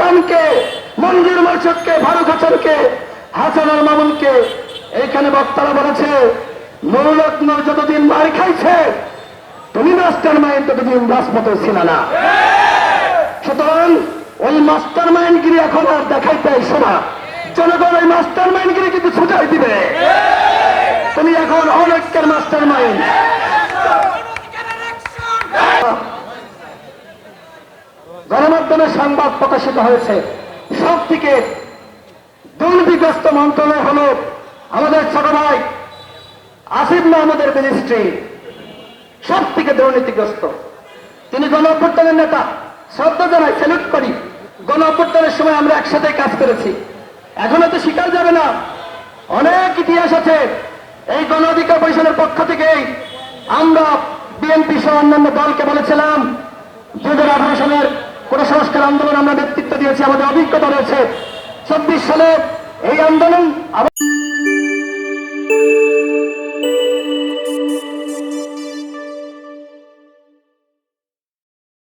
খানকে মঞ্জুর মোর্শেদকে ফারুক হাসানকে হাসানুল মামুনকে, এইখানে বক্তারা বলেছে মৌলক যতদিন মার খাইছে, তুমি মাস্টার মাইন্ড ততদিন রাজপথে ছিল না। সুতরাং ওই মাস্টার মাইন্ডগিরি এখন আর দেখাইতে আইসো না। জনগণ ওই মাস্টার মাইন্ডগিরি কিন্তু ছুটাই দিবে। তুমি এখন অনেকের মাস্টার মাইন্ড। গণমাধ্যমে সংবাদ প্রকাশিত হয়েছে। সব থেকে দুর্নীতিগ্রস্ত মন্ত্রণালয় হল আমাদের ছোট ভাই আসিফ মাহমুদের মিনিস্ট্রি সব থেকে দুর্নীতিগ্রস্ত। তিনি গণ অভ্যুত্থানের নেতা। শ্রদ্ধা জানাই স্যালুট করি। গণ অভ্যুত্থানের সময় আমরা একসাথে কাজ করেছি। এখনও তো স্বীকার যাবে না। অনেক ইতিহাস আছে। এই গণ অধিকার পরিষদের পক্ষ থেকেই আমরা বিএনপি সহ অন্যান্য দলকে বলেছিলাম আন্দোলন আমরা নেতৃত্ব দিয়েছি আমাদের অভিজ্ঞতা রয়েছে। চব্বিশ সালে এই আন্দোলন